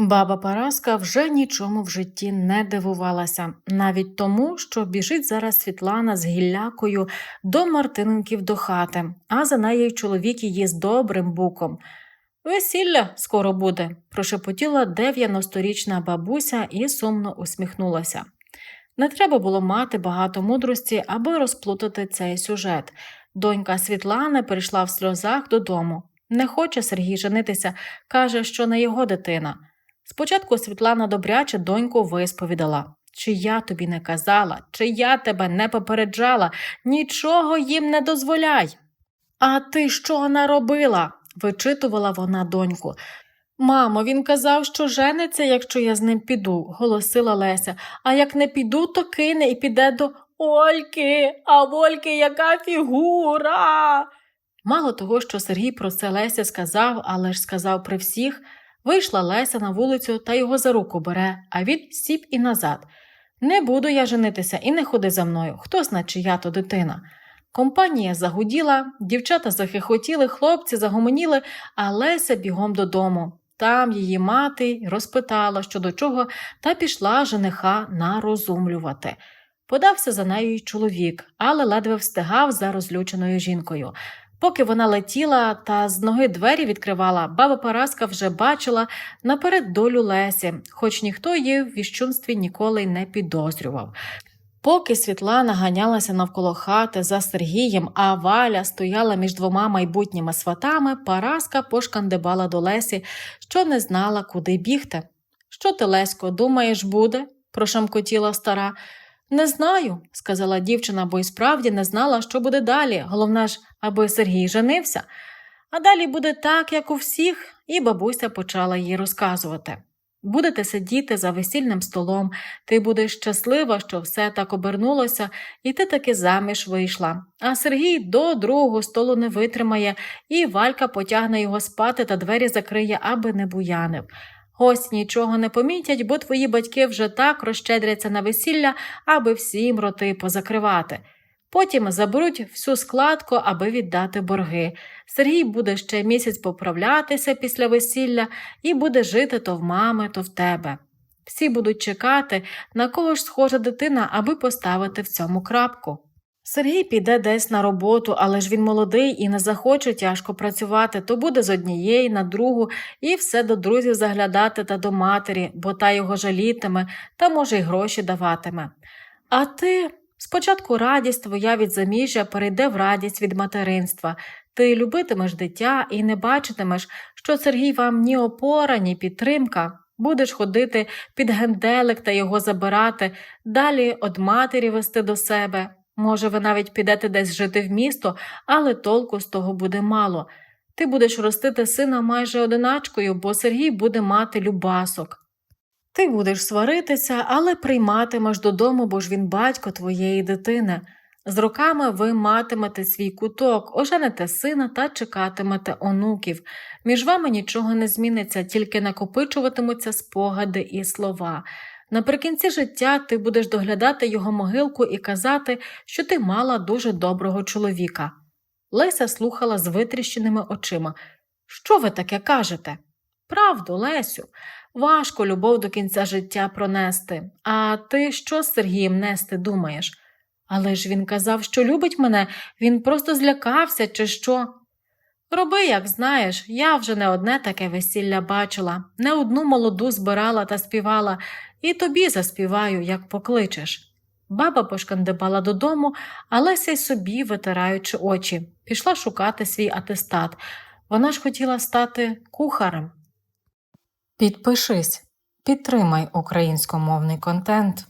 Баба Параска вже нічому в житті не дивувалася, навіть тому, що біжить зараз Світлана з гіллякою до Мартиненків до хати, а за нею чоловік її з добрим буком. Весілля скоро буде, прошепотіла 90-річна бабуся і сумно усміхнулася. Не треба було мати багато мудрості, аби розплутати цей сюжет. Донька Світлани прийшла в сльозах додому. Не хоче Сергій женитися, каже, що не його дитина. Спочатку Світлана добряче доньку висповідала. Чи я тобі не казала, чи я тебе не попереджала, нічого їм не дозволяй. А ти що наробила? вичитувала вона доньку. Мамо, він казав, що жениться, якщо я з ним піду, голосила Леся. А як не піду, то кине і піде до Ольки, а в Ольки яка фігура. Мало того, що Сергій про це Леся сказав, але ж сказав при всіх, вийшла Леся на вулицю та його за руку бере, а він сіп і назад. Не буду я женитися і не ходи за мною, хто зна, чия то дитина. Компанія загуділа, дівчата захихотіли, хлопці загомоніли, а Леся бігом додому. Там її мати розпитала, що до чого, та пішла жениха нарозумлювати. Подався за нею й чоловік, але ледве встигав за розлюченою жінкою. Поки вона летіла та з ноги двері відкривала, баба Параска вже бачила наперед долю Лесі, хоч ніхто її в віщунстві ніколи не підозрював. Поки Світлана ганялася навколо хати за Сергієм, а Валя стояла між двома майбутніми сватами, Параска пошкандибала до Лесі, що не знала, куди бігти. Що ти, Лесько, думаєш, буде? прошамкотіла стара. Не знаю, сказала дівчина, бо й справді не знала, що буде далі. Головне ж, аби Сергій женився. А далі буде так, як у всіх, і бабуся почала їй розказувати. Будете сидіти за весільним столом, ти будеш щаслива, що все так обернулося, і ти таки заміж вийшла. А Сергій до другого столу не витримає, і Валька потягне його спати та двері закриє, аби не буянив. Гості нічого не помітять, бо твої батьки вже так розщедряться на весілля, аби всім роти позакривати. Потім заберуть всю складку, аби віддати борги. Сергій буде ще місяць поправлятися після весілля і буде жити то в мами, то в тебе. Всі будуть чекати, на кого ж схожа дитина, аби поставити в цьому крапку. Сергій піде десь на роботу, але ж він молодий і не захоче тяжко працювати, то буде з однієї на другу і все до друзів заглядати та до матері, бо та його жалітиме та, може, й гроші даватиме. А ти спочатку радість твоя від заміжжя перейде в радість від материнства. Ти любитимеш дитя і не бачитимеш, що Сергій вам ні опора, ні підтримка. Будеш ходити під генделик та його забирати, далі од матері вести до себе. Може, ви навіть підете десь жити в місто, але толку з того буде мало. Ти будеш ростити сина майже одиначкою, бо Сергій буде мати любасок. Ти будеш сваритися, але прийматимеш додому, бо ж він батько твоєї дитини. З роками ви матимете свій куток, оженете сина та чекатимете онуків. Між вами нічого не зміниться, тільки накопичуватимуться спогади і слова. Наприкінці життя ти будеш доглядати його могилку і казати, що ти мала дуже доброго чоловіка. Леся слухала з витріщеними очима. Що ви таке кажете? Правду, Лесю, важко любов до кінця життя пронести. А ти що з Сергієм нести думаєш? Але ж він казав, що любить мене, він просто злякався, чи що. Роби, як знаєш, я вже не одне таке весілля бачила, не одну молоду збирала та співала, і тобі заспіваю, як покличеш. Баба пошкандибала додому, а Леся й собі, витираючи очі, пішла шукати свій атестат. Вона ж хотіла стати кухарем. Підпишись, підтримай українськомовний контент.